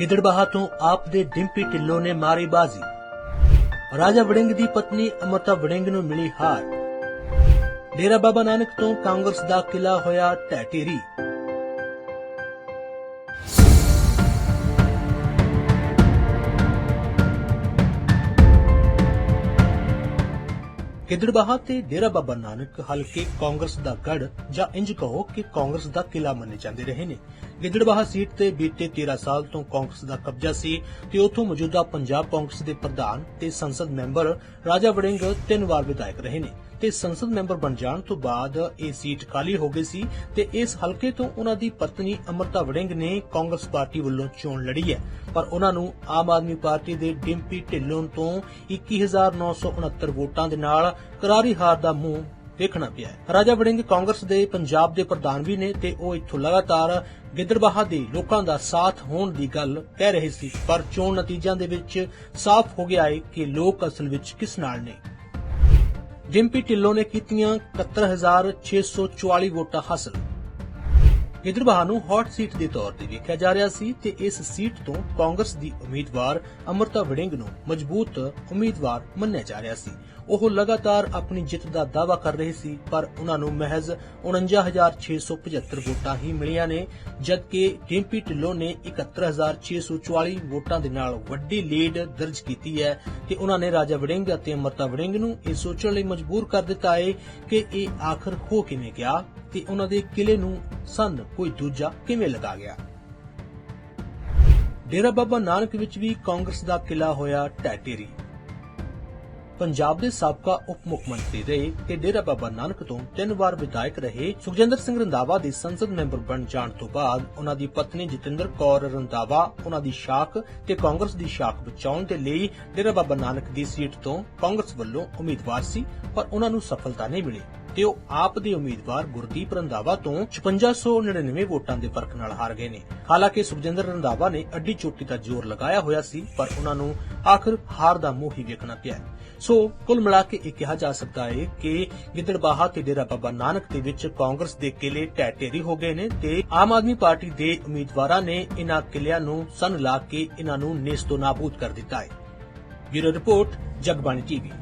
ਗਿੱਦੜਬਾਹਾ ਤੋਂ ਆਪ ਦੇ ਡਿੰਪੀ ਢਿੱਲੋਂ ਨੇ ਮਾਰੀ ਬਾਜ਼ੀ। ਰਾਜਾ ਵੜਿੰਗ ਦੀ ਪਤਨੀ ਅਮਰਤਾ ਵੜਿੰਗ ਨੂੰ ਮਿਲੀ ਹਾਰ। ਡੇਰਾ ਬਾਬਾ ਨਾਨਕ ਤੋਂ ਕਾਂਗਰਸ ਦਾ ਕਿਲਾ ਹੋਇਆ ਢਹਿ ਗਿੱਦੜਬਾਹਾ ਤੇ ਡੇਰਾ ਬਾਬਾ ਨਾਨਕ ਹਲਕੇ ਕਾਂਗਰਸ ਦਾ ਗੜ ਜਾਂ ਇੰਜ ਕਹੋ ਕਿ ਕਾਂਗਰਸ ਦਾ ਕਿਲਾ ਮੰਨੇ ਜਾਂਦੇ ਰਹੇ ਨੇ। ਗਿੱਦੜਬਾਹਾ ਸੀਟ ਤੇ ਬੀਤੇ 13 ਸਾਲ ਤੋਂ ਕਾਂਗਰਸ ਦਾ ਕਬਜ਼ਾ ਸੀ ਤੇ ਉੱਥੋਂ ਮੌਜੂਦਾ ਪੰਜਾਬ ਕਾਂਗਰਸ ਦੇ ਪ੍ਰਧਾਨ ਤੇ ਸੰਸਦ ਮੈਂਬਰ ਰਾਜਾ ਵੜਿੰਗ ਤਿੰਨ ਵਾਰ ਵਿਧਾਇਕ ਰਹੇ ਨੇ। ਤੇ ਸੰਸਦ ਮੈਂਬਰ ਬਣ ਜਾਣ ਤੋਂ ਬਾਅਦ ਇਹ ਸੀਟ ਖਾਲੀ ਹੋ ਗਈ ਸੀ ਤੇ ਇਸ ਹਲਕੇ ਤੋਂ ਉਹਨਾਂ ਦੀ ਪਤਨੀ ਅਮਰਤਾ ਵੜਿੰਗ ਨੇ ਕਾਂਗਰਸ ਪਾਰਟੀ ਵੱਲੋਂ ਚੋਣ ਲੜੀ ਹੈ। ਪਰ ਉਹਨਾਂ ਨੂੰ ਆਮ ਆਦਮੀ ਪਾਰਟੀ ਦੇ ਡਿੰਪੀ ਢਿੱਲੋਂ ਤੋਂ 21969 ਵੋਟਾਂ ਦੇ ਨਾਲ ਕਰਾਰੀ ਹਾਰ ਦਾ ਮੂੰਹ ਦੇਖਣਾ ਪਿਆ ਰਾਜਾ ਵੜਿੰਗ ਕਾਂਗਰਸ ਦੇ ਪੰਜਾਬ ਦੇ ਪ੍ਰਧਾਨ ਵੀ ਨੇ ਤੇ ਉਹ ਇੱਥੋਂ ਲਗਾਤਾਰ ਗਿੱਦੜਬਾਹਾ ਦੇ ਲੋਕਾਂ ਦਾ ਸਾਥ ਹੋਣ ਦੀ ਗੱਲ ਕਹਿ ਰਹੇ ਸੀ। ਪਰ ਚੋਣ ਨਤੀਜਿਆਂ ਦੇ ਵਿੱਚ ਸਾਫ਼ ਹੋ ਗਿਆ ਹੈ ਕਿ ਲੋਕ ਅਸਲ ਵਿੱਚ ਕਿਸ ਨਾਲ ਨੇ। ਡਿੰਪੀ ਢਿੱਲੋਂ ਨੇ ਕੀਤੀਆਂ 71644 ਵੋਟਾਂ ਹਾਸਲ। ਗਿੱਦੜਬਾਹਾ ਨੂੰ ਹੌਟ ਸੀਟ ਦੇ ਤੌਰ ਤੇ ਵੇਖਿਆ ਜਾ ਰਿਹਾ ਸੀ ਤੇ ਇਸ ਸੀਟ ਤੋਂ ਕਾਂਗਰਸ ਦੀ ਉਮੀਦਵਾਰ ਅਮਰਤਾ ਵੜਿੰਗ ਨੂੰ ਮਜ਼ਬੂਤ ਉਮੀਦਵਾਰ ਮੰਨਿਆ ਜਾ ਰਿਹਾ ਸੀ। ਉਹ ਲਗਾਤਾਰ ਆਪਣੀ ਜਿੱਤ ਦਾ ਦਾਅਵਾ ਕਰ ਰਹੇ ਸੀ, ਪਰ ਉਹਨਾਂ ਨੂੰ ਮਹਿਜ਼ 49675 ਵੋਟਾਂ ਹੀ ਮਿਲੀਆਂ ਨੇ, ਜਦਕਿ ਡਿੰਪੀ ਢਿੱਲੋਂ ਨੇ 71644 ਵੋਟਾਂ ਦੇ ਨਾਲ ਵੱਡੀ ਲੀਡ ਦਰਜ ਕੀਤੀ ਹੈ ਤੇ ਉਹਨਾਂ ਨੇ ਰਾਜਾ ਵੜਿੰਗ ਅਤੇ ਅਮਰਤਾ ਵੜਿੰਗ ਨੂੰ ਇਹ ਸੋਚਣ ਲਈ ਮਜਬੂਰ ਕਰ ਦਿੱਤਾ ਹੈ ਕਿ ਇਹ ਆਖਰ ਹੋ ਕਿਵੇਂ ਗਿਆ ਤੇ ਉਹਨਾਂ ਦੇ ਕਿਲੇ ਨੂੰ ਸੰਨ ਕੋਈ ਦੂਜਾ ਕਿਵੇਂ ਲਗਾ ਗਿਆ? ਡੇਰਾ ਬਾਬਾ ਨਾਨਕ ਵਿੱਚ ਵੀ ਕਾਂਗਰਸ ਦਾ ਕਿਲਾ ਹੋਇਆ ਟੈਟੇਰੀ। ਪੰਜਾਬ ਦੇ ਸਾਬਕਾ ਉਪ ਮੁੱਖ ਮੰਤਰੀ ਰਹੇ ਤੇ ਡੇਰਾ ਬਾਬਾ ਨਾਨਕ ਤੋਂ ਤਿੰਨ ਵਾਰ ਵਿਧਾਇਕ ਰਹੇ ਸੁਖਜਿੰਦਰ ਸਿੰਘ ਰੰਧਾਵਾ ਦੇ ਸੰਸਦ ਮੈਂਬਰ ਬਣ ਜਾਣ ਤੋਂ ਬਾਅਦ ਉਹਨਾਂ ਦੀ ਪਤਨੀ ਜਤਿੰਦਰ ਕੌਰ ਰੰਧਾਵਾ, ਉਹਨਾਂ ਦੀ ਸ਼ਾਖ ਤੇ ਕਾਂਗਰਸ ਦੀ ਸ਼ਾਖ ਬਚਾਉਣ ਦੇ ਲਈ ਡੇਰਾ ਬਾਬਾ ਨਾਨਕ ਦੀ ਸੀਟ ਤੋਂ ਕਾਂਗਰਸ ਵੱਲੋਂ ਉਮੀਦਵਾਰ ਸੀ, ਪਰ ਉਹਨਾਂ ਨੂੰ ਸਫਲਤਾ ਨਹੀਂ ਮਿਲੀ। ਤੇ ਉਹ ਆਪ ਦੇ ਉਮੀਦਵਾਰ ਗੁਰਦੀਪ ਰੰਧਾਵਾ ਤੋਂ 5699 ਵੋਟਾਂ ਦੇ ਫ਼ਰਕ ਨਾਲ ਹਾਰ ਗਏ ਨੇ। ਹਾਲਾਂਕਿ ਸੁਖਜਿੰਦਰ ਰੰਧਾਵਾ ਨੇ ਅੱਡੀ ਚੋਟੀ ਦਾ ਜ਼ੋਰ ਲਗਾਇਆ ਹੋਇਆ ਸੀ, ਪਰ ਉਹਨਾਂ ਨੂੰ ਆਖਰ ਹਾਰ ਦਾ ਮੂੰਹ ਹੀ ਵੇਖਣਾ ਪਿਆ। ਸੋ ਕੁੱਲ ਮਿਲਾ ਕੇ ਇਹ ਕਿਹਾ ਜਾ ਸਕਦਾ ਹੈ ਕਿ ਗਿੱਦੜਬਾਹਾ ਤੇ ਡੇਰਾ ਬਾਬਾ ਨਾਨਕ ਦੇ ਵਿੱਚ ਕਾਂਗਰਸ ਦੇ ਕਿਲੇ ਢਹਿ ਢੇਰੀ ਹੋ ਗਏ ਨੇ ਤੇ ਆਮ ਆਦਮੀ ਪਾਰਟੀ ਦੇ ਉਮੀਦਵਾਰਾਂ ਨੇ ਇਹਨਾਂ ਕਿਲਿਆਂ ਨੂੰ ਸੰਨ ਲਾ ਕੇ ਇਹਨਾਂ ਨੂੰ ਨੇਸਤੋ ਨਾਬੂਦ ਕਰ ਦਿੱਤਾ ਹੈ। Bureau report, Jagbani TV.